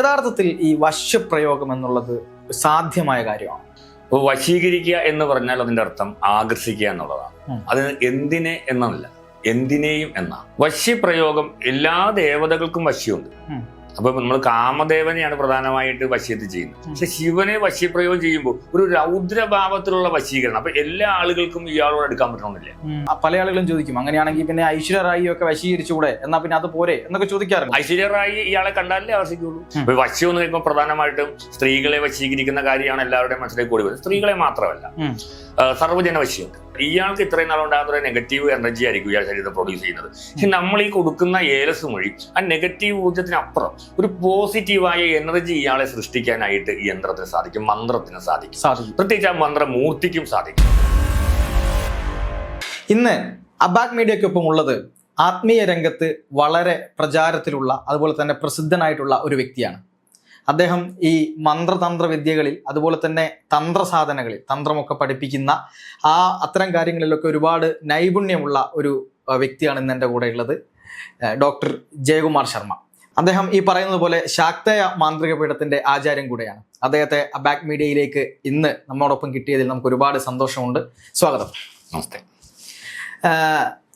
യഥാർത്ഥത്തിൽ ഈ വശ്യപ്രയോഗം എന്നുള്ളത് സാധ്യമായ കാര്യമാണ് അപ്പോൾ വശീകരിക്കുക എന്ന് പറഞ്ഞാൽ അതിന്റെ അർത്ഥം ആകർഷിക്കുക എന്നുള്ളതാണ്. അത് എന്തിനെ എന്നല്ല എന്തിനേയും എന്നാണ് വശ്യപ്രയോഗം എല്ലാ ദേവതകൾക്കും വശ്യമുണ്ട്. അപ്പൊ നമ്മൾ കാമദേവനെയാണ് പ്രധാനമായിട്ട് വശ്യത്തിൽ ചെയ്യുന്നത്. പക്ഷെ ശിവനെ വശ്യപ്രയോഗം ചെയ്യുമ്പോൾ ഒരു രൗദ്രഭാവത്തിലുള്ള വശീകരണം. അപ്പൊ എല്ലാ ആളുകൾക്കും ഇയാളോട് എടുക്കാൻ പറ്റണമെന്നില്ല. ആ പല ആളുകളും ചോദിക്കും അങ്ങനെയാണെങ്കിൽ പിന്നെ ഐശ്വര്യ റായി ഒക്കെ വശീകരിച്ചുകൂടെ? എന്നാ പിന്നെ അത് പോരെ? എന്നൊക്കെ ചോദിക്കാറുണ്ട്. ഐശ്വര്യ റായി ഇയാളെ കണ്ടാലേ ആവശ്യിക്കുള്ളൂ വശ്യം എന്ന് പറയുമ്പോൾ പ്രധാനമായിട്ടും സ്ത്രീകളെ വശീകരിക്കുന്ന കാര്യമാണ് എല്ലാവരുടെയും മനസ്സിലേക്ക് കൂടി വരുന്നത്. സ്ത്രീകളെ മാത്രമല്ല സർവജന വശിയുണ്ട് ഇയാൾക്ക് ഇത്രയും നാളുണ്ടാകുന്ന ഒരു നെഗറ്റീവ് എനർജി ആയിരിക്കും ഇയാൾ ശരീരത്തെ പ്രൊഡ്യൂസ് ചെയ്യുന്നത്. പക്ഷെ നമ്മൾ ഈ കൊടുക്കുന്ന ഏലസ് വഴി ആ നെഗറ്റീവ് ഊർജത്തിനപ്പുറം ഒരു പോസിറ്റീവായ എനർജി ഇയാളെ സൃഷ്ടിക്കാനായിട്ട് ഈ യന്ത്രത്തിന് സാധിക്കും മന്ത്രത്തിന് സാധിക്കും. സാധിക്കും. പ്രത്യേകിച്ച് ആ മന്ത്രമൂർത്തിക്കും സാധിക്കും. ഇന്ന് അബാക് മീഡിയക്കൊപ്പം ഉള്ളത് ആത്മീയ രംഗത്ത് വളരെ പ്രചാരത്തിലുള്ള അതുപോലെ തന്നെ പ്രസിദ്ധനായിട്ടുള്ള ഒരു വ്യക്തിയാണ്. അദ്ദേഹം ഈ മന്ത്രതന്ത്ര വിദ്യകളിൽ അതുപോലെ തന്നെ തന്ത്രസാധനകളിൽ തന്ത്രമൊക്കെ പഠിപ്പിക്കുന്ന ആ അത്തരം കാര്യങ്ങളിലൊക്കെ ഒരുപാട് നൈപുണ്യമുള്ള ഒരു വ്യക്തിയാണ് ഇന്ന് എന്റെ കൂടെ ഉള്ളത് ഡോക്ടർ ജയകുമാർ ശർമ്മ. അദ്ദേഹം ഈ പറയുന്നത് പോലെ ശാക്തയ മാന്ത്രിക പീഠത്തിന്റെ ആചാര്യം കൂടെയാണ്. അദ്ദേഹത്തെ അബാക് മീഡിയയിലേക്ക് ഇന്ന് നമ്മോടൊപ്പം കിട്ടിയതിൽ നമുക്ക് ഒരുപാട് സന്തോഷമുണ്ട്. സ്വാഗതം. നമസ്തേ.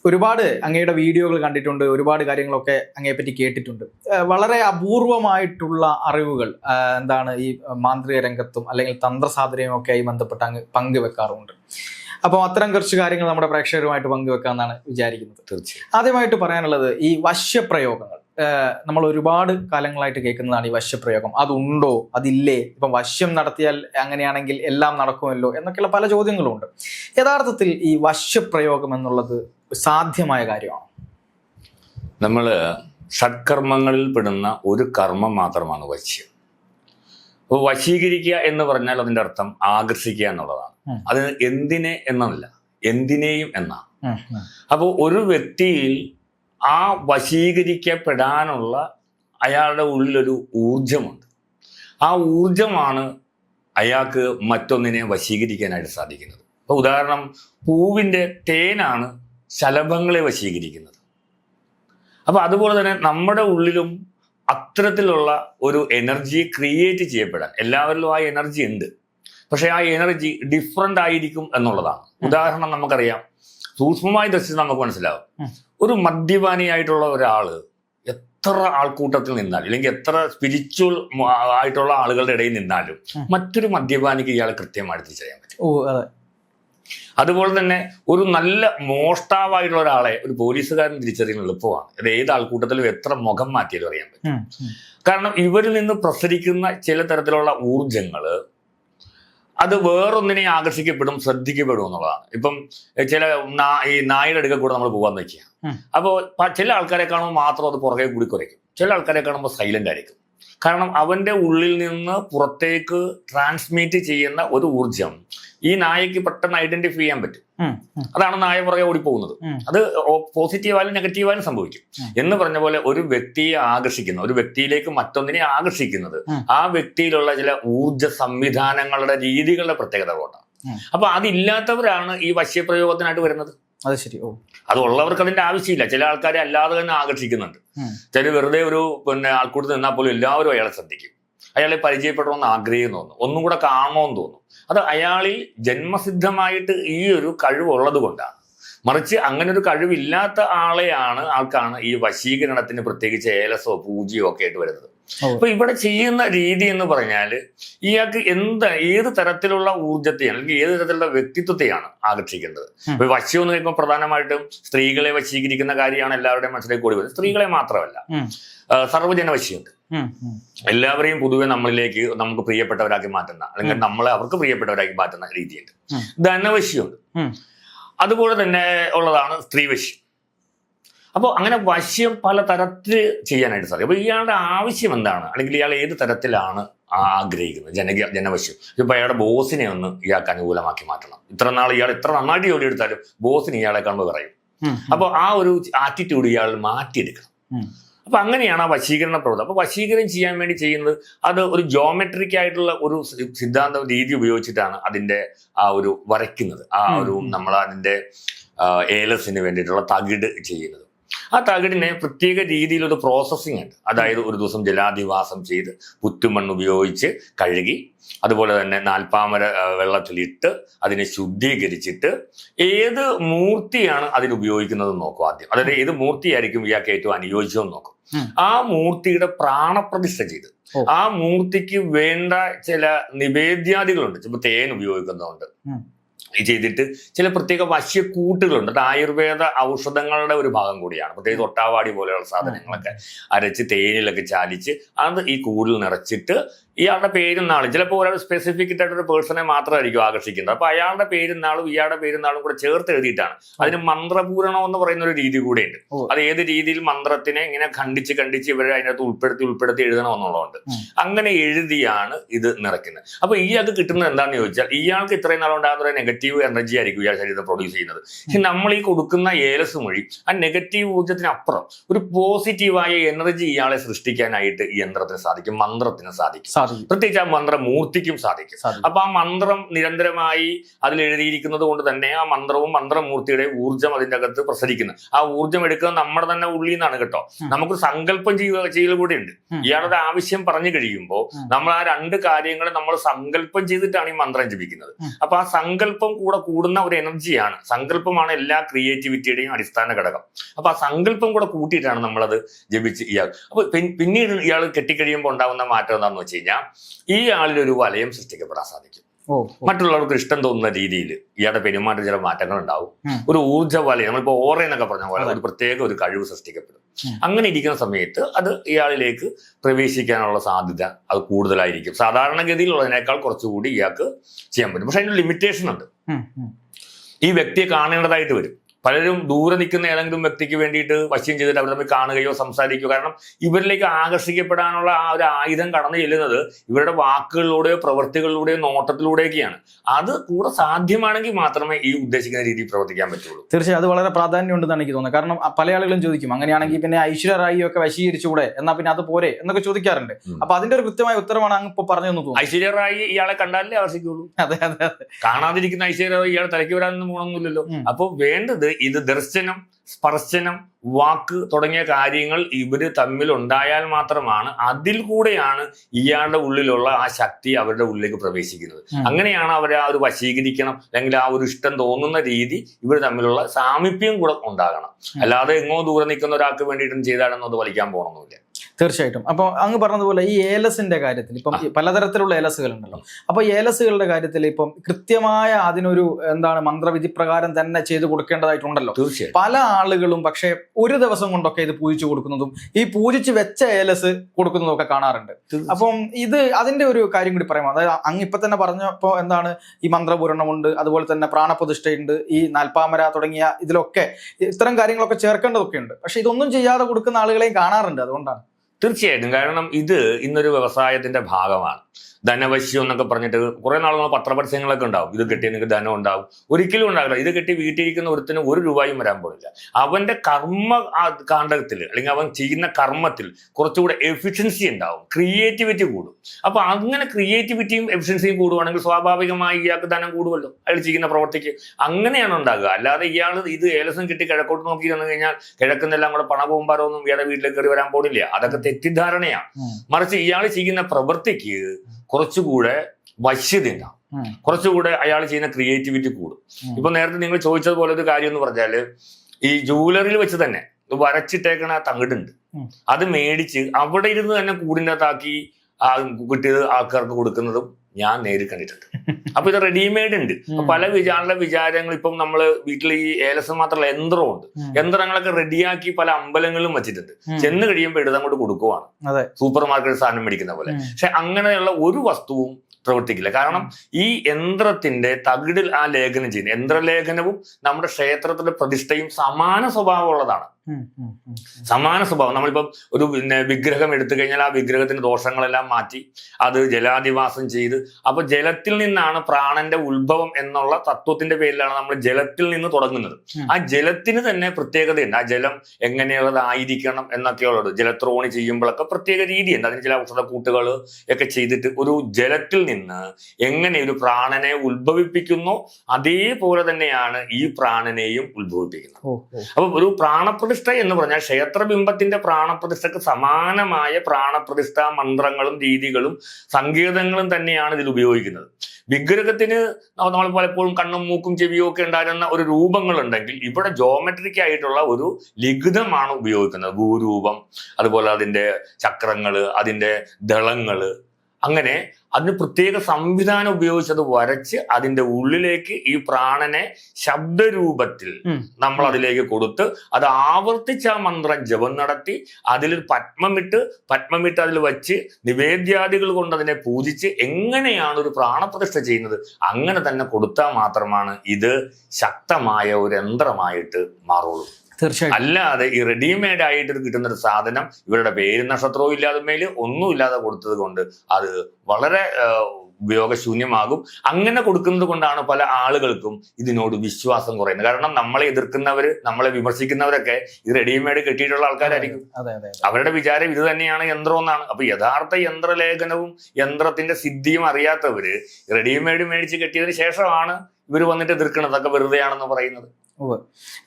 ഒരുപാട് അങ്ങയുടെ വീഡിയോകൾ കണ്ടിട്ടുണ്ട് ഒരുപാട് കാര്യങ്ങളൊക്കെ അങ്ങയെപ്പറ്റി കേട്ടിട്ടുണ്ട്. വളരെ അപൂർവമായിട്ടുള്ള അറിവുകൾ എന്താണ് ഈ മാന്ത്രിക രംഗത്തും അല്ലെങ്കിൽ തന്ത്രസാധനയും ഒക്കെ ആയി ബന്ധപ്പെട്ട് അങ്ങ് പങ്കുവെക്കാറുമുണ്ട് അപ്പോൾ അത്തരം കുറച്ച് കാര്യങ്ങൾ നമ്മുടെ പ്രേക്ഷകരുമായിട്ട് പങ്കുവെക്കാമെന്നാണ് വിചാരിക്കുന്നത്. തീർച്ചയായും. ആദ്യമായിട്ട് പറയാനുള്ളത് ഈ വശ്യപ്രയോഗങ്ങൾ. നമ്മൾ ഒരുപാട് കാലങ്ങളായിട്ട് കേൾക്കുന്നതാണ് ഈ വശ്യപ്രയോഗം. അതുണ്ടോ? അതില്ലേ? ഇപ്പം വശ്യം നടത്തിയാൽ അങ്ങനെയാണെങ്കിൽ എല്ലാം നടക്കുമല്ലോ എന്നൊക്കെയുള്ള പല ചോദ്യങ്ങളും ഉണ്ട് യഥാർത്ഥത്തിൽ ഈ വശ്യപ്രയോഗം എന്നുള്ളത് സാധ്യമായ കാര്യമാണ്? നമ്മൾ ഷഡ്കർമ്മങ്ങളിൽ പെടുന്ന ഒരു കർമ്മം മാത്രമാണ് വശ്യം. അപ്പോൾ വശീകരിക്കുക എന്ന് പറഞ്ഞാൽ അതിന്റെ അർത്ഥം ആകർഷിക്കുക എന്നുള്ളതാണ്. അത് എന്തിനെ എന്നല്ല എന്തിനേയും എന്നാണ്. അപ്പോൾ ഒരു വ്യക്തിയിൽ ആ വശീകരിക്കപ്പെടാനുള്ള അയാളുടെ ഉള്ളിലൊരു ഊർജമുണ്ട് ആ ഊർജമാണ് അയാൾക്ക് മറ്റൊന്നിനെ വശീകരിക്കാനായിട്ട് സാധിക്കുന്നത്. അപ്പോൾ ഉദാഹരണം പൂവിന്റെ തേനാണ് ശലഭങ്ങളെ വശീകരിക്കുന്നത്. അപ്പോൾ അതുപോലെ തന്നെ നമ്മുടെ ഉള്ളിലും അത്തരത്തിലുള്ള ഒരു എനർജി ക്രിയേറ്റ് ചെയ്യപ്പെടാൻ. എല്ലാവരിലും ആ എനർജി ഉണ്ട്. പക്ഷേ ആ എനർജി ഡിഫറെന്റ് ആയിരിക്കും എന്നുള്ളതാണ്. ഉദാഹരണം നമുക്കറിയാം. സൂക്ഷ്മമായി ദർശിച്ച് നമുക്ക് മനസ്സിലാവും. ഒരു മദ്യപാനിയായിട്ടുള്ള ഒരാൾ എത്ര ആൾക്കൂട്ടത്തിൽ നിന്നാലും അല്ലെങ്കിൽ എത്ര സ്പിരിച്വൽ ആയിട്ടുള്ള ആളുകളുടെ ഇടയിൽ നിന്നാലും മറ്റൊരു മദ്യപാനിക്ക് ഇയാൾ കൃത്യമായിട്ട് തിരിച്ചറിയാൻ പറ്റും. അതുപോലെ തന്നെ ഒരു നല്ല മോഷ്ടാവായിട്ടുള്ള ഒരാളെ ഒരു പോലീസുകാരൻ തിരിച്ചറിയുന്ന എളുപ്പമാണ്. അത് ഏത് ആൾക്കൂട്ടത്തിലും എത്ര മുഖം മാറ്റിയാലും അറിയാൻ പറ്റും. കാരണം ഇവരിൽ നിന്ന് പ്രസരിക്കുന്ന ചില തരത്തിലുള്ള ഊർജങ്ങൾ അത് വേറൊന്നിനെ ആകർഷിക്കപ്പെടും ശ്രദ്ധിക്കപ്പെടും എന്നുള്ളതാണ്. ഇപ്പം ചില ഈ നായുടെ അടുക്ക കൂടെ നമ്മൾ പോകാൻ വെക്കുക അപ്പോൾ ചില ആൾക്കാരെ കാണുമ്പോൾ മാത്രം അത് പുറകെ കൂടി കുറയ്ക്കും. ചില ആൾക്കാരെ കാണുമ്പോൾ സൈലന്റ് ആയിരിക്കും. കാരണം അവന്റെ ഉള്ളിൽ നിന്ന് പുറത്തേക്ക് ട്രാൻസ്മിറ്റ് ചെയ്യുന്ന ഒരു ഊർജം ഈ നായക്ക് പെട്ടെന്ന് ഐഡന്റിഫൈ ചെയ്യാൻ പറ്റും. അതാണ് നായ പുറകെ ഓടിപ്പോകുന്നത്. അത് പോസിറ്റീവായാലും നെഗറ്റീവായാലും സംഭവിക്കും. എന്ന് പറഞ്ഞ പോലെ ഒരു വ്യക്തിയെ ആകർഷിക്കുന്ന ഒരു വ്യക്തിയിലേക്ക് മറ്റൊന്നിനെ ആകർഷിക്കുന്നത് ആ വ്യക്തിയിലുള്ള ചില ഊർജ സംവിധാനങ്ങളുടെ രീതികളുടെ പ്രത്യേകത കൊണ്ടാണ് അപ്പൊ അതില്ലാത്തവരാണ് ഈ വശ്യപ്രയോഗത്തിനായിട്ട് വരുന്നത്. അത് ശരി. ഓ. അത് ഉള്ളവർക്ക് അതിന്റെ ആവശ്യമില്ല. ചില ആൾക്കാരെ അല്ലാതെ തന്നെ ആകർഷിക്കുന്നുണ്ട്. ചില വെറുതെ ഒരു പിന്നെ ആൾക്കൂട്ടത്തിൽ നിന്നാൽ പോലും എല്ലാവരും അയാളെ ശ്രദ്ധിക്കും. അയാളെ പരിചയപ്പെടണമെന്ന് ആഗ്രഹിക്കുന്നു തോന്നുന്നു ഒന്നും കൂടെ കാണണമെന്ന് തോന്നും. അത് അയാളിൽ ജന്മസിദ്ധമായിട്ട് ഈ ഒരു കഴിവുള്ളത് കൊണ്ടാണ്. മറിച്ച് അങ്ങനെ ഒരു കഴിവില്ലാത്ത ആളെയാണ് ആൾക്കാണ് ഈ വശീകരണത്തിന് പ്രത്യേകിച്ച് ഏലസോ പൂജയോ ഒക്കെ ആയിട്ട് വരുന്നത്. അപ്പൊ ഇവിടെ ചെയ്യുന്ന രീതി എന്ന് പറഞ്ഞാൽ ഇയാൾക്ക് എന്ത് ഏത് തരത്തിലുള്ള ഊർജത്തെയാണ് അല്ലെങ്കിൽ ഏത് തരത്തിലുള്ള വ്യക്തിത്വത്തെയാണ് ആകർഷിക്കേണ്ടത്. ഇപ്പൊ വശ്യം എന്ന് പറയുമ്പോൾ പ്രധാനമായിട്ടും സ്ത്രീകളെ വശീകരിക്കുന്ന കാര്യമാണ് എല്ലാവരുടെയും മനസ്സിലേക്ക് കൂടി വരുന്നത്. സ്ത്രീകളെ മാത്രമല്ല സർവജന സർവജന വശ്യമുണ്ട്. എല്ലാവരെയും പൊതുവെ നമ്മളിലേക്ക് നമുക്ക് പ്രിയപ്പെട്ടവരാക്കി മാറ്റുന്ന അല്ലെങ്കിൽ നമ്മളെ അവർക്ക് പ്രിയപ്പെട്ടവരാക്കി മാറ്റുന്ന രീതിയുണ്ട്. ധനവശ്യമുണ്ട്. അതുപോലെ തന്നെ ഉള്ളതാണ് സ്ത്രീവശ്യം അപ്പോൾ അങ്ങനെ വശ്യം പല തരത്തിൽ ചെയ്യാനായിട്ട് സാധിക്കും. അപ്പോൾ ഇയാളുടെ ആവശ്യം എന്താണ്? അല്ലെങ്കിൽ ഇയാൾ ഏത് തരത്തിലാണ് ആഗ്രഹിക്കുന്നത്? ജന ജനവശ്യം. ഇപ്പോൾ അയാളുടെ ബോസിനെ ഒന്ന് ഇയാൾക്ക് അനുകൂലമാക്കി മാറ്റണം. ഇത്ര നാൾ ഇയാൾ ഇത്ര നന്നായിട്ട് ജോലി എടുത്താലും ബോസിന് ഇയാളെ കാണുമ്പോൾ പറയും. അപ്പോൾ ആ ഒരു ആറ്റിറ്റ്യൂഡ് ഇയാൾ മാറ്റിയെടുക്കണം. അപ്പൊ അങ്ങനെയാണ് ആ വശീകരണ പ്രവൃത്തി. അപ്പൊ വശീകരണം ചെയ്യാൻ വേണ്ടി ചെയ്യുന്നത് അത് ഒരു ജോമെട്രിക് ആയിട്ടുള്ള ഒരു സിദ്ധാന്ത രീതി ഉപയോഗിച്ചിട്ടാണ് അതിന്റെ ആ ഒരു വരയ്ക്കുന്നത്. ആ ഒരു. നമ്മൾ അതിന്റെ ഏലസിന് വേണ്ടിയിട്ടുള്ള തകിട് ചെയ്യുന്നത്. ആ തകിടിനെ പ്രത്യേക രീതിയിലൊരു പ്രോസസ്സിങ് പ്രോസസ്സിംഗ് ഉണ്ട്. അതായത് ഒരു ദിവസം ജലാധിവാസം ചെയ്ത് പുറ്റുമണ്ണ് ഉപയോഗിച്ച് കഴുകി അതുപോലെ തന്നെ നാൽപ്പാമര വെള്ളത്തിലിട്ട് അതിനെ ശുദ്ധീകരിച്ചിട്ട് ഏത് മൂർത്തിയാണ് അതിന് ഉപയോഗിക്കുന്നത് നോക്കും ആദ്യം. അതായത് ഏത് മൂർത്തിയായിരിക്കും ഇയാൾക്ക് ഏറ്റവും അനുയോജ്യം നോക്കും. ആ മൂർത്തിയുടെ പ്രാണപ്രതിഷ്ഠ ചെയ്ത്. ആ മൂർത്തിക്ക് വേണ്ട ചില നിവേദ്യാദികളുണ്ട്. ചിലപ്പോൾ തേൻ ഉപയോഗിക്കുന്നുണ്ട് ചെയ്തിട്ട് ചില പ്രത്യേക വശ്യക്കൂട്ടുകളുണ്ട് അത് ആയുർവേദ ഔഷധങ്ങളുടെ ഒരു ഭാഗം കൂടിയാണ്. പ്രത്യേകിച്ച് ഒട്ടാവാടി പോലെയുള്ള സാധനങ്ങളൊക്കെ അരച്ച് തേനിലൊക്കെ ചാലിച്ച് അത് ഈ കൂടിൽ നിറച്ചിട്ട് ഇയാളുടെ പേരും നാളും. ചിലപ്പോൾ ഒരാൾ സ്പെസിഫിക് ആയിട്ട് ഒരു പേഴ്സണെ മാത്രമായിരിക്കും ആകർഷിക്കുന്നത്. അപ്പൊ അയാളുടെ പേരും നാളും ഇയാളുടെ പേരും നാളും കൂടെ ചേർത്ത് എഴുതിയിട്ടാണ്. അതിന് മന്ത്രപൂരണം എന്ന് പറയുന്ന ഒരു രീതി കൂടെയുണ്ട് ഉണ്ട്. അത് ഏത് രീതിയിൽ മന്ത്രത്തിനെ ഇങ്ങനെ ഖണ്ഡിച്ച് ഖണ്ഡിച്ച് ഇവരെ അതിനകത്ത് ഉൾപ്പെടുത്തി ഉൾപ്പെടുത്തി എഴുതണമെന്നുള്ളതുണ്ട് ഉം. അങ്ങനെ എഴുതിയാണ് ഇത് നിറയ്ക്കുന്നത്. അപ്പൊ ഇയാൾക്ക് കിട്ടുന്നത് എന്താണെന്ന് ചോദിച്ചാൽ ഇയാൾക്ക് ഇത്രയും നാളുണ്ടാകുന്ന ഒരു നെഗറ്റീവ് എനർജി ആയിരിക്കും ഇയാൾ ശരീരം പ്രൊഡ്യൂസ് ചെയ്യുന്നത്. പക്ഷെ നമ്മൾ ഈ കൊടുക്കുന്ന ഏലസ് മൊഴി ആ നെഗറ്റീവ് ഊർജത്തിനപ്പുറം ഒരു പോസിറ്റീവായ എനർജി ഇയാളെ സൃഷ്ടിക്കാനായിട്ട് ഈ യന്ത്രത്തിന് സാധിക്കും മന്ത്രത്തിന് സാധിക്കും. സാധിക്കും. പ്രത്യേകിച്ച് ആ മന്ത്രം മൂർത്തിക്കും സാധിക്കും. അപ്പൊ ആ മന്ത്രം നിരന്തരമായി അതിൽ എഴുതിയിരിക്കുന്നത് കൊണ്ട് തന്നെ ആ മന്ത്രവും മന്ത്രമൂർത്തിയുടെ ഊർജം അതിന്റെ അകത്ത് പ്രസരിക്കുന്നു. ആ ഊർജം എടുക്കുന്നത് നമ്മുടെ തന്നെ ഉള്ളിൽ നിന്നാണ് കേട്ടോ. നമുക്ക് സങ്കല്പം ചെയ്യുക ചെയ്യൽ കൂടെ ഉണ്ട്. ഇയാളുടെ ആവശ്യം പറഞ്ഞു കഴിയുമ്പോൾ നമ്മൾ ആ രണ്ട് കാര്യങ്ങൾ നമ്മൾ സങ്കല്പം ചെയ്തിട്ടാണ് ഈ മന്ത്രം ജപിക്കുന്നത്. അപ്പൊ ആ സങ്കല്പം കൂടെ കൂടുന്ന ഒരു എനർജിയാണ്. സങ്കല്പമാണ് എല്ലാ ക്രിയേറ്റിവിറ്റിയുടെയും അടിസ്ഥാന ഘടകം. അപ്പൊ ആ സങ്കല്പം കൂടെ കൂട്ടിയിട്ടാണ് നമ്മളത് ജപിച്ച് ഇയാൾ. അപ്പൊ പിന്നീട് ഇയാൾ കെട്ടിക്കഴിയുമ്പോൾ ഉണ്ടാകുന്ന മാറ്റം എന്താണെന്ന് വെച്ച് കഴിഞ്ഞാൽ ഈ ആളിൽ ഒരു വലയം സൃഷ്ടിക്കപ്പെടാൻ സാധിക്കും. മറ്റുള്ളവർക്ക് ഇഷ്ടം തോന്നുന്ന രീതിയിൽ ഇയാളുടെ പെരുമാറ്റം ചില മാറ്റങ്ങൾ ഉണ്ടാവും. ഒരു ഊർജ വലയം നമ്മളിപ്പോ ഓറ എന്നൊക്കെ പറഞ്ഞ പോലെ. ഒരു പ്രത്യേക ഒരു കഴിവ് സൃഷ്ടിക്കപ്പെടും. അങ്ങനെ ഇരിക്കുന്ന സമയത്ത് അത് ഇയാളിലേക്ക് പ്രവേശിക്കാനുള്ള സാധ്യത അത് കൂടുതലായിരിക്കും. സാധാരണഗതിയിലുള്ളതിനേക്കാൾ കുറച്ചുകൂടി ഇയാൾക്ക് ചെയ്യാൻ പറ്റും. പക്ഷെ അതിന് ലിമിറ്റേഷൻ ഉണ്ട്. ഈ വ്യക്തിയെ കാണേണ്ടതായിട്ട് വരും. പലരും ദൂരെ നിൽക്കുന്ന ഏതെങ്കിലും വ്യക്തിക്ക് വേണ്ടിയിട്ട് വശ്യം ചെയ്തിട്ട് അവർ തമ്മിൽ കാണുകയോ സംസാരിക്കുകയോ. കാരണം ഇവരിലേക്ക് ആകർഷിക്കപ്പെടാനുള്ള ആ ഒരു ആയുധം കടന്നു ചെല്ലുന്നത് ഇവരുടെ വാക്കുകളിലൂടെയോ പ്രവൃത്തികളിലൂടെയോ നോട്ടത്തിലൂടെയൊക്കെയാണ്. അത് കൂടെ സാധ്യമാണെങ്കിൽ മാത്രമേ ഈ ഉദ്ദേശിക്കുന്ന രീതിയിൽ പ്രവർത്തിക്കാൻ പറ്റുള്ളൂ. തീർച്ചയായും അത് വളരെ പ്രാധാന്യമുണ്ടെന്നാണ് എനിക്ക് തോന്നുന്നത്. കാരണം പല ആളുകളും ചോദിക്കും അങ്ങനെയാണെങ്കിൽ പിന്നെ ഐശ്വര്യ റായി ഒക്കെ വശീകരിച്ചുകൂടെ? എന്നാൽ പിന്നെ അത് പോരെ? എന്നൊക്കെ ചോദിക്കാറുണ്ട്. അപ്പൊ അതിന്റെ ഒരു കൃത്യമായ ഉത്തരമാണ് അങ്ങ് ഇപ്പൊ പറഞ്ഞു തോന്നുന്നു. ഐശ്വര്യ റായി ഇയാളെ കണ്ടാലേ ആകർഷിക്കുള്ളൂ അതെ അതെ കാണാതിരിക്കുന്ന ഐശ്വര്യ റായി ഇയാളെ തലയ്ക്ക് വരാനൊന്നും പോകണമെന്നില്ലല്ലോ അപ്പൊ അപ്പോൾ വേണ്ടത് ഇത് ദർശനം സ്പർശനം വാക്ക് തുടങ്ങിയ കാര്യങ്ങൾ ഇവർ തമ്മിൽ ഉണ്ടായാൽ മാത്രമാണ് അതിൽ കൂടെയാണ് ഇയാളുടെ ഉള്ളിലുള്ള ആ ശക്തി അവരുടെ ഉള്ളിലേക്ക് പ്രവേശിക്കുന്നത്. അങ്ങനെയാണ് അവരെ ആ ഒരു വശീകരിക്കണം. അല്ലെങ്കിൽ ആ ഒരു ഇഷ്ടം തോന്നുന്ന രീതി ഇവർ തമ്മിലുള്ള സാമീപ്യം കൂടെ ഉണ്ടാകണം. അല്ലാതെ എങ്ങോ ദൂരെ നിൽക്കുന്ന ഒരാൾക്ക് വേണ്ടിയിട്ടും ചെയ്താലൊന്നും അത് വലിക്കാൻ പോകണമെന്നില്ല തീർച്ചയായിട്ടും. അപ്പൊ അങ്ങ് പറഞ്ഞതുപോലെ ഈ ഏലസിന്റെ കാര്യത്തിൽ ഇപ്പം പലതരത്തിലുള്ള ഏലസുകൾ ഉണ്ടല്ലോ അപ്പൊ ഏലസുകളുടെ കാര്യത്തിൽ ഇപ്പം കൃത്യമായ അതിനൊരു എന്താണ് മന്ത്രവിധി പ്രകാരം തന്നെ ചെയ്തു കൊടുക്കേണ്ടതായിട്ടുണ്ടല്ലോ. പല ആളുകളും പക്ഷേ ഒരു ദിവസം കൊണ്ടൊക്കെ ഇത് പൂജിച്ചു കൊടുക്കുന്നതും ഈ പൂജിച്ച് വെച്ച ഏലസ് കൊടുക്കുന്നതും ഒക്കെ കാണാറുണ്ട് അപ്പം ഇത് അതിന്റെ ഒരു കാര്യം കൂടി പറയാം. അതായത് അങ്ങ് ഇപ്പൊ തന്നെ പറഞ്ഞപ്പോ എന്താണ് ഈ മന്ത്രപൂരണമുണ്ട് അതുപോലെ തന്നെ പ്രാണപ്രതിഷ്ഠയുണ്ട് ഈ നാൽപ്പാമര തുടങ്ങിയ ഇതിലൊക്കെ ഇത്തരം കാര്യങ്ങളൊക്കെ ചേർക്കേണ്ടതൊക്കെ ഉണ്ട് പക്ഷെ ഇതൊന്നും ചെയ്യാതെ കൊടുക്കുന്ന ആളുകളെയും കാണാറുണ്ട് അതുകൊണ്ടാണ്. തീർച്ചയായിട്ടും. കാരണം ഇത് ഇന്നൊരു വ്യവസായത്തിന്റെ ഭാഗമാണ്. ധനവശ്യം എന്നൊക്കെ പറഞ്ഞിട്ട് കുറേ നാൾ നമ്മൾ പത്രപരസ്യങ്ങളൊക്കെ ഉണ്ടാവും. ഇത് കെട്ടി നിങ്ങൾക്ക് ധനം ഉണ്ടാവും. ഒരിക്കലും ഉണ്ടാകില്ല ഇത് കെട്ടി വീട്ടിലിരിക്കുന്ന ഒരുത്തിന് ഒരു രൂപയും വരാൻ പോകില്ല അവന്റെ കർമ്മ കാണ്ഡത്തിൽ അല്ലെങ്കിൽ അവൻ ചെയ്യുന്ന കർമ്മത്തിൽ കുറച്ചുകൂടെ എഫിഷ്യൻസി ഉണ്ടാവും. ക്രിയേറ്റിവിറ്റി കൂടും. അപ്പോൾ അങ്ങനെ ക്രിയേറ്റിവിറ്റിയും എഫിഷ്യൻസിയും കൂടുവാണെങ്കിൽ സ്വാഭാവികമായി ഇയാൾക്ക് ധനം കൂടുമല്ലോ. അയാൾ ചെയ്യുന്ന പ്രവർത്തിക്ക് അങ്ങനെയാണ് ഉണ്ടാകുക. അല്ലാതെ ഇയാൾ ഇത് ഏലസം കിട്ടി കിഴക്കോട്ട് നോക്കി ചെന്ന് കഴിഞ്ഞാൽ കിഴക്കുന്നെല്ലാം കൂടെ ഒന്നും ഇയാളുടെ വീട്ടിലേക്ക് കയറി വരാൻ പോടില്ല അതൊക്കെ തെറ്റിദ്ധാരണയാണ്. മറിച്ച് ഇയാൾ ചെയ്യുന്ന പ്രവൃത്തിക്ക് കുറച്ചുകൂടെ വശ്യത ഉണ്ടാവും. കുറച്ചുകൂടെ അയാൾ ചെയ്യുന്ന ക്രിയേറ്റിവിറ്റി കൂടും. ഇപ്പൊ നേരത്തെ നിങ്ങൾ ചോദിച്ചതുപോലെ ഒരു കാര്യം എന്ന് പറഞ്ഞാൽ ഈ ജൂവലറിയിൽ വെച്ച് തന്നെ വരച്ചിട്ടേക്കണ തകിടുണ്ട്. അത് മേടിച്ച് അവിടെ ഇരുന്ന് തന്നെ കൂടിനകത്താക്കി ആ കിട്ടിയത് ആൾക്കാർക്ക് കൊടുക്കുന്നതും ഞാൻ നേരിൽ കണ്ടിട്ടുണ്ട്. അപ്പൊ ഇത് റെഡിമെയ്ഡ് ഉണ്ട്. പല വിചാരണ വിചാരങ്ങൾ ഇപ്പം നമ്മൾ വീട്ടിൽ ഈ ഏലസം മാത്രമല്ല യന്ത്രമുണ്ട് ഉണ്ട് യന്ത്രങ്ങളൊക്കെ റെഡിയാക്കി പല അമ്പലങ്ങളിലും വെച്ചിട്ടുണ്ട്. ചെന്ന് കഴിയുമ്പോൾ എഴുതങ്ങോട്ട് കൊടുക്കുവാണ്. അതെ. സൂപ്പർ മാർക്കറ്റ് സാധനം മേടിക്കുന്ന പോലെ. പക്ഷെ അങ്ങനെയുള്ള ഒരു വസ്തുവും പ്രവർത്തിക്കില്ല. കാരണം ഈ യന്ത്രത്തിന്റെ തകിടിൽ ആ ലേഖനം ചെയ്യുന്നത് യന്ത്രലേഖനവും നമ്മുടെ ക്ഷേത്രത്തിന്റെ പ്രതിഷ്ഠയും സമാന സ്വഭാവമുള്ളതാണ്. സമാന സ്വഭാവം. നമ്മളിപ്പം ഒരു പിന്നെ വിഗ്രഹം എടുത്തു കഴിഞ്ഞാൽ ആ വിഗ്രഹത്തിന്റെ ദോഷങ്ങളെല്ലാം മാറ്റി അത് ജലാധിവാസം ചെയ്ത് അപ്പൊ ജലത്തിൽ നിന്നാണ് പ്രാണന്റെ ഉത്ഭവം എന്നുള്ള തത്വത്തിന്റെ പേരിലാണ് നമ്മൾ ജലത്തിൽ നിന്ന് തുടങ്ങുന്നത്. ആ ജലത്തിന് തന്നെ പ്രത്യേകതയുണ്ട്. ആ ജലം എങ്ങനെയുള്ളതായിരിക്കണം എന്നൊക്കെയുള്ളത്. ജലത്രോണി ചെയ്യുമ്പോഴൊക്കെ പ്രത്യേക രീതിയുണ്ട്. അതിന് ചില ഔഷധക്കൂട്ടുകൾ ഒക്കെ ചെയ്തിട്ട് ഒരു ജലത്തിൽ നിന്ന് എങ്ങനെ ഒരു പ്രാണനെ ഉത്ഭവിപ്പിക്കുന്നോ അതേപോലെ തന്നെയാണ് ഈ പ്രാണനെയും ഉത്ഭവിപ്പിക്കുന്നത്. അപ്പൊ ഒരു പ്രാണപ്രതി പ്രാണപ്രതിഷ്ഠ എന്ന് പറഞ്ഞാൽ ക്ഷേത്രബിംബത്തിന്റെ പ്രാണപ്രതിഷ്ഠക്ക് സമാനമായ പ്രാണപ്രതിഷ്ഠ മന്ത്രങ്ങളും രീതികളും സങ്കേതങ്ങളും തന്നെയാണ് ഇതിൽ ഉപയോഗിക്കുന്നത്. വിഗ്രഹത്തിന് നമ്മൾ പലപ്പോഴും കണ്ണും മൂക്കും ചെവിയും ഒക്കെ ഉണ്ടായിരുന്ന ഒരു രൂപങ്ങൾ ഉണ്ടെങ്കിൽ ഇവിടെ ജോമെട്രിക് ആയിട്ടുള്ള ഒരു ലിഖിതമാണ് ഉപയോഗിക്കുന്നത്. ഭൂരൂപം അതുപോലെ അതിന്റെ ചക്രങ്ങൾ അതിന്റെ ദളങ്ങൾ അങ്ങനെ അതിന് പ്രത്യേക സംവിധാനം ഉപയോഗിച്ചത് വരച്ച് അതിന്റെ ഉള്ളിലേക്ക് ഈ പ്രാണനെ ശബ്ദരൂപത്തിൽ. നമ്മൾ അതിലേക്ക് കൊടുത്ത് അത് ആവർത്തിച്ച ആ മന്ത്രം ജപം നടത്തി അതിൽ പത്മമിട്ട് പത്മമിട്ട് അതിൽ വച്ച് നിവേദ്യാദികൾ കൊണ്ട് അതിനെ പൂജിച്ച് എങ്ങനെയാണ് ഒരു പ്രാണപ്രതിഷ്ഠ ചെയ്യുന്നത് അങ്ങനെ തന്നെ കൊടുത്താൽ മാത്രമാണ് ഇത് ശക്തമായ ഒരു യന്ത്രമായിട്ട് മാറുള്ളൂ തീർച്ചയായിട്ടും. അല്ലാതെ ഈ റെഡിമെയ്ഡ് ആയിട്ട് കിട്ടുന്ന ഒരു സാധനം ഇവരുടെ പേര് നക്ഷത്രവും ഇല്ലാതെ മേൽ ഒന്നും ഇല്ലാതെ കൊടുത്തത് കൊണ്ട് അത് വളരെ ഉപയോഗശൂന്യമാകും. അങ്ങനെ കൊടുക്കുന്നത് കൊണ്ടാണ് പല ആളുകൾക്കും ഇതിനോട് വിശ്വാസം കുറയുന്നത്. കാരണം നമ്മളെ എതിർക്കുന്നവര് നമ്മളെ വിമർശിക്കുന്നവരൊക്കെ ഇത് റെഡിമെയ്ഡ് കെട്ടിയിട്ടുള്ള ആൾക്കാരായിരിക്കും. അവരുടെ വിചാരം ഇത് തന്നെയാണ് യന്ത്രം എന്നാണ്. അപ്പൊ യഥാർത്ഥ യന്ത്രലേഖനവും യന്ത്രത്തിന്റെ സിദ്ധിയും അറിയാത്തവര് റെഡിമെയ്ഡ് മേടിച്ച് കെട്ടിയതിന് ശേഷമാണ് ഇവർ വന്നിട്ട് എതിർക്കുന്നത് വെറുതെ വെറുതെയാണെന്ന് പറയുന്നത്.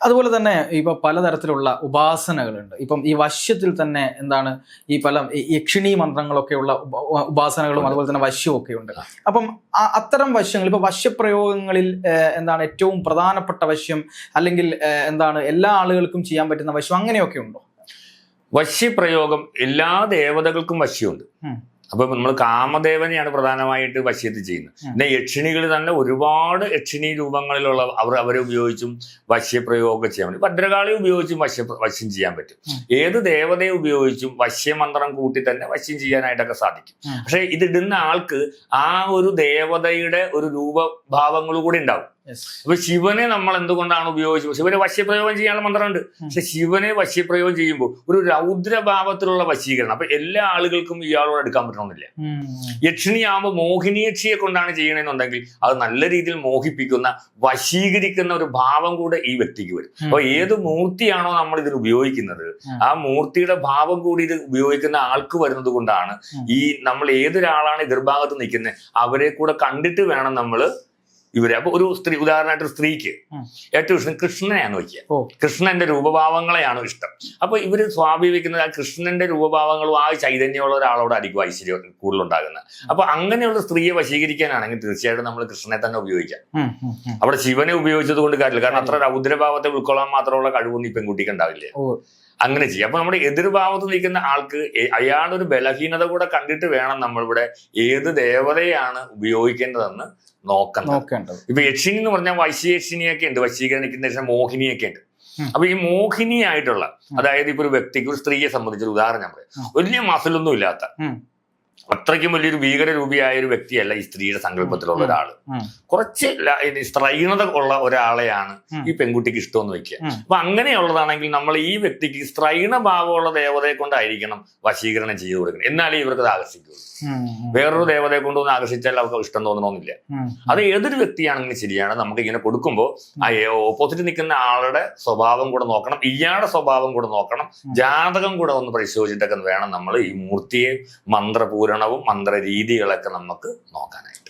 അതുപോലെ തന്നെ ഇപ്പൊ പലതരത്തിലുള്ള ഉപാസനകളുണ്ട്. ഇപ്പം ഈ വശ്യത്തിൽ തന്നെ എന്താണ് ഈ പല യക്ഷിണീ മന്ത്രങ്ങളൊക്കെയുള്ള ഉപ- ഉപാസനകളും അതുപോലെ തന്നെ വശ്യവും ഒക്കെ ഉണ്ട് അപ്പം അത്തരം വശ്യങ്ങൾ ഇപ്പൊ വശ്യപ്രയോഗങ്ങളിൽ എന്താണ് ഏറ്റവും പ്രധാനപ്പെട്ട വശ്യം അല്ലെങ്കിൽ എന്താണ് എല്ലാ ആളുകൾക്കും ചെയ്യാൻ പറ്റുന്ന വശ്യം അങ്ങനെയൊക്കെ ഉണ്ടോ? വശ്യപ്രയോഗം എല്ലാ ദേവതകൾക്കും വശ്യമുണ്ട്. അപ്പൊ നമ്മൾ കാമദേവനെയാണ് പ്രധാനമായിട്ട് വശ്യത്തിൽ ചെയ്യുന്നത്. പിന്നെ യക്ഷിണികൾ തന്നെ ഒരുപാട് യക്ഷിണി രൂപങ്ങളിലുള്ള അവർ അവരെ ഉപയോഗിച്ചും വശ്യപ്രയോഗം ചെയ്യാൻ പറ്റും. ഭദ്രകാളി ഉപയോഗിച്ചും വശ്യ വശ്യം ചെയ്യാൻ പറ്റും. ഏത് ദേവതയെ ഉപയോഗിച്ചും വശ്യമന്ത്രം കൂട്ടി തന്നെ വശ്യം ചെയ്യാനായിട്ടൊക്കെ സാധിക്കും. പക്ഷെ ഇതിടുന്ന ആൾക്ക് ആ ഒരു ദേവതയുടെ ഒരു രൂപഭാവങ്ങൾ കൂടി ഉണ്ടാവും. അപ്പൊ ശിവനെ നമ്മൾ എന്തുകൊണ്ടാണ് ഉപയോഗിച്ചത്? ശിവനെ വശ്യപ്രയോഗം ചെയ്യാനുള്ള മന്ത്രമുണ്ട്. പക്ഷെ ശിവനെ വശ്യപ്രയോഗം ചെയ്യുമ്പോൾ ഒരു രൗദ്രഭാവത്തിലുള്ള വശീകരണം. അപ്പൊ എല്ലാ ആളുകൾക്കും ഇയാളോട് എടുക്കാൻ പറ്റണമെന്നില്ല. യക്ഷിണിയാവുമ്പോൾ യക്ഷിണിയാകുമ്പോൾ മോഹിനിയക്ഷിയെ കൊണ്ടാണ് ചെയ്യണമെന്നുണ്ടെങ്കിൽ അത് നല്ല രീതിയിൽ മോഹിപ്പിക്കുന്ന വശീകരിക്കുന്ന ഒരു ഭാവം കൂടെ ഈ വ്യക്തിക്ക് വരും. അപ്പൊ ഏത് മൂർത്തിയാണോ നമ്മൾ ഇതിന് ഉപയോഗിക്കുന്നത് ആ മൂർത്തിയുടെ ഭാവം കൂടി ഇത് ഉപയോഗിക്കുന്ന ആൾക്ക് വരുന്നത് കൊണ്ടാണ് ഈ നമ്മൾ ഏതൊരാളാണ് എതിർഭാഗത്ത് നിൽക്കുന്നത് അവരെ കൂടെ കണ്ടിട്ട് വേണം നമ്മൾ ഇവരെ അപ്പൊ ഒരു സ്ത്രീ ഉദാഹരണമായിട്ട് ഒരു സ്ത്രീക്ക്. ഏറ്റവും ഇഷ്ടം കൃഷ്ണനെയാണ് നോക്കിയത് കൃഷ്ണന്റെ രൂപഭാവങ്ങളെയാണ് ഇഷ്ടം. അപ്പൊ ഇവർ സ്വാഭാവിക്കുന്നത് ആ കൃഷ്ണന്റെ രൂപഭാവങ്ങളും ആ ചൈതന്യമുള്ള ഒരാളോടായിരിക്കും ഐശ്വര്യം കൂടുതലുണ്ടാകുന്നത്. അപ്പൊ അങ്ങനെയുള്ള സ്ത്രീയെ വശീകരിക്കാനാണെങ്കിൽ തീർച്ചയായിട്ടും നമ്മൾ കൃഷ്ണനെ തന്നെ ഉപയോഗിക്കാം. അവിടെ ശിവനെ ഉപയോഗിച്ചത് കൊണ്ട് കാര്യമില്ല. കാരണം അത്ര രൗദ്രഭാവത്തെ ഉൾക്കൊള്ളാൻ മാത്രമുള്ള കഴിവൊന്നും ഈ പെൺകുട്ടിക്ക് ഉണ്ടാവില്ല? അങ്ങനെ ചെയ്യാം. അപ്പൊ നമ്മുടെ എതിർഭാവത്ത് നിൽക്കുന്ന ആൾക്ക് അയാളൊരു ബലഹീനത കൂടെ കണ്ടിട്ട് വേണം നമ്മളിവിടെ ഏത് ദേവതയാണ് ഉപയോഗിക്കേണ്ടതെന്ന് നോക്കണം നോക്കേണ്ടത്. ഇപ്പൊ യക്ഷിനി എന്ന് പറഞ്ഞാൽ വൈശ്യയക്ഷിണിയൊക്കെ ഉണ്ട്. വശീകരണിക്കുന്ന ശേഷം മോഹിനിയൊക്കെ ഉണ്ട്. അപ്പൊ ഈ മോഹിനിയായിട്ടുള്ള അതായത് ഇപ്പൊ ഒരു വ്യക്തിക്ക് ഒരു സ്ത്രീയെ സംബന്ധിച്ചൊരു ഉദാഹരണം ഞാൻ പറയാം. വലിയ മസിലൊന്നും ഇല്ലാത്ത. അത്രയ്ക്കും വലിയൊരു ഭീകരരൂപിയായ ഒരു വ്യക്തിയല്ല ഈ സ്ത്രീയുടെ സങ്കല്പത്തിലുള്ള ഒരാൾ ഒരാൾ. കുറച്ച് സ്ത്രൈണത ഉള്ള ഒരാളെയാണ്. ഈ പെൺകുട്ടിക്ക് ഇഷ്ടമെന്ന് വെക്കുക. അപ്പൊ അങ്ങനെയുള്ളതാണെങ്കിൽ നമ്മൾ ഈ വ്യക്തിക്ക് സ്ത്രൈണ ഭാവമുള്ള ദേവതയെ കൊണ്ടായിരിക്കണം വശീകരണം ചെയ്തു കൊടുക്കുന്നത്. എന്നാലേ ഇവർക്ക് അത് ആകർഷിക്കുള്ളൂ. വേറൊരു ദേവതയെ കൊണ്ടൊന്നും ആകർഷിച്ചാൽ അവർക്ക് ഇഷ്ടം തോന്നണമെന്നില്ല. അത് ഏതൊരു വ്യക്തിയാണെങ്കിലും ശരിയാണ്. നമുക്ക് ഇങ്ങനെ കൊടുക്കുമ്പോൾ ആ ഓപ്പോസിറ്റ് നിൽക്കുന്ന ആളുടെ സ്വഭാവം കൂടെ നോക്കണം. ഇയാളുടെ സ്വഭാവം കൂടെ നോക്കണം. ജാതകം കൂടെ ഒന്ന് പരിശോധിച്ചിട്ടൊക്കെ വേണം നമ്മൾ ഈ മൂർത്തിയെ മന്ത്രപൂരണവും മന്ത്രരീതികളൊക്കെ നമുക്ക് നോക്കാനായിട്ട്